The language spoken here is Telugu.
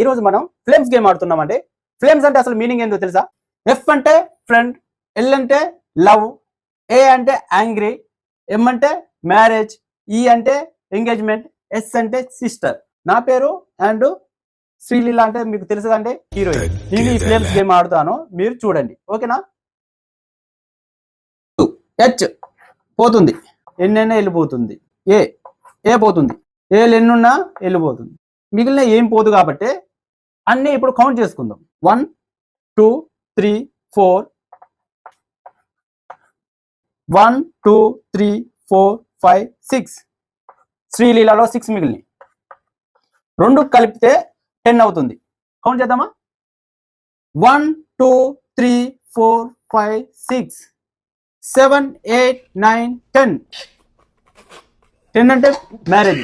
ఈ రోజు మనం ఫ్లేమ్స్ గేమ్ ఆడుతున్నాం అండి ఫ్లేమ్స్ అంటే అసలు మీనింగ్ ఏందో తెలుసా? ఎఫ్ అంటే ఫ్రెండ్ ఎల్ అంటే లవ్ ఏ అంటే యాంగ్రీ ఎం అంటే మ్యారేజ్ ఈ e అంటే ఎంగేజ్మెంట్ ఎస్ అంటే సిస్టర్ నా పేరు అండ్ శ్రీలీల అంటే మీకు తెలుసు అంటే హీరోయిన్ నేను ఈ ఫ్లేమ్స్ గేమ్ ఆడుతాను మీరు చూడండి. ఓకేనా? హెచ్ పోతుంది. ఎన్నైనా వెళ్ళిపోతుంది ఏ ఏ పోతుంది. ఏ ఎన్నున్నా వెళ్ళిపోతుంది మిగిలిన ఏం పోదు కాబట్టి అన్నీ ఇప్పుడు కౌంట్ చేసుకుందాం. One two three four one two three four five six శ్రీలీలలో six మిగిలినాయి. రెండు కలిపితే టెన్ అవుతుంది. కౌంట్ చేద్దామా? One two three four five six seven eight nine ten ten అంటే మ్యారేజ్